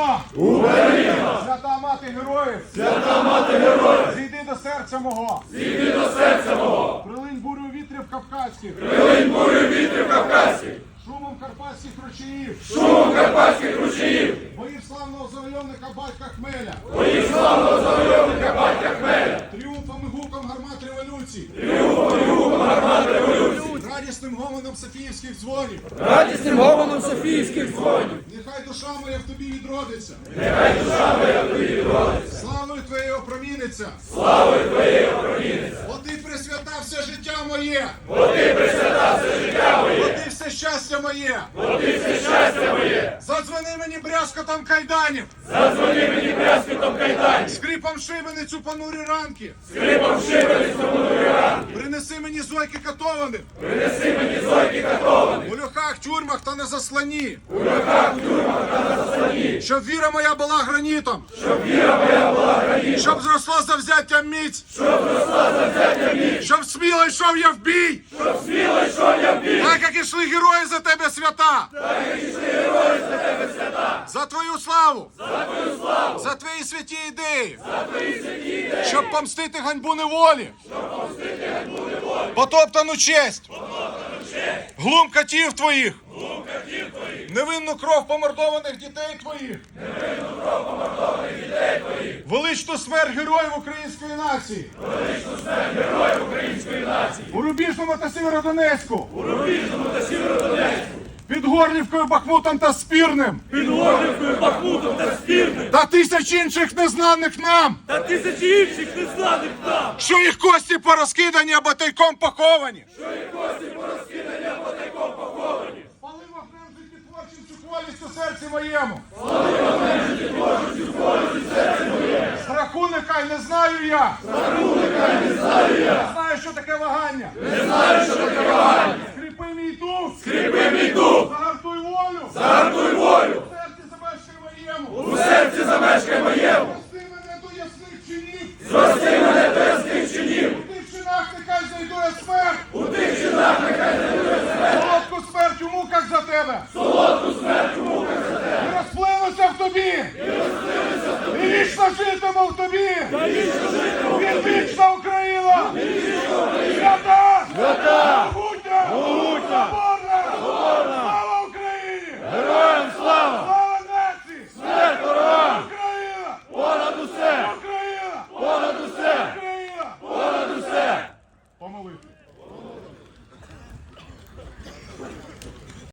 Україно! Україно! Свята мати героїв! Свята мати героїв! Зійди до серця мого! Зійди до серця мого! Прилинь бурю вітрів кавказьких! Прилинь бурю вітрів кавказьких! Шумом карпатських ручаїв! Шумом карпатських ручаїв! Боїв славного завойовника батька Хмеля! Боїв славного завойовника батька Хмеля! Тріумфом і гуком гармат революції! Тріумфом і гуком! Радісним гомоном Софіївських дзвонів! радісним гомоном Софійських дзвонів. Нехай душа моя в тобі відродиться. Нехай душа моя в тобі відродиться. Славою твоєю опроміниться. Славою твоєю опроміниться. Бо ти присвята все життя моє. Бо ти присвята все життя моє. Все щастя моє. Все щастя моє. Задзвони мені брязкотом кайданів. Задзвони мені брязкотом кайданів. Скрипом шибеницю понурі ранки. Скрипом шибеницю понурі ранки. Принеси мені зойки катованих. Принеси мені зойки катованих. У льохах, тюрмах та на заслані. Щоб віра моя була гранітом. Щоб віра моя була гранітом. Щоб зросла завзяття міць. Щоб зросла завзяття міць. Щоб сміло йшов я в бій. Щоб сміло йшов я в бій. Так як ішли герої за тебе свята. Так як ішли герої за тебе свята. За твою славу. За твою славу. За твої святі ідеї. За твої святі ідеї. Щоб помстити ганьбу неволі. Щоб помстити ганьбу неволі. Потоптану честь. Потоптану честь. Глум катів твоїх. Невинну кров помордованих дітей твоїх. Невинну кров помордованих дітей твоїх. Величну смерть героїв української нації. Величну смерть героїв української нації. У Рубіжному та Сєвєродонецьку. У Рубіжному та Сєвєродонецьку. Під Горлівкою, Бахмутом та Спірним. Під Горлівкою, Бахмутом та Спірним Та тисяч інших незнаних нам. та тисячі інших незнаних нам, Що їх кості порозкидані або тайком поховані. Спали моєму. Страху нехай не знаю я. Страху нехай не знаю я. Не знаю, що таке вагання. Не знаю, житиму в тобі!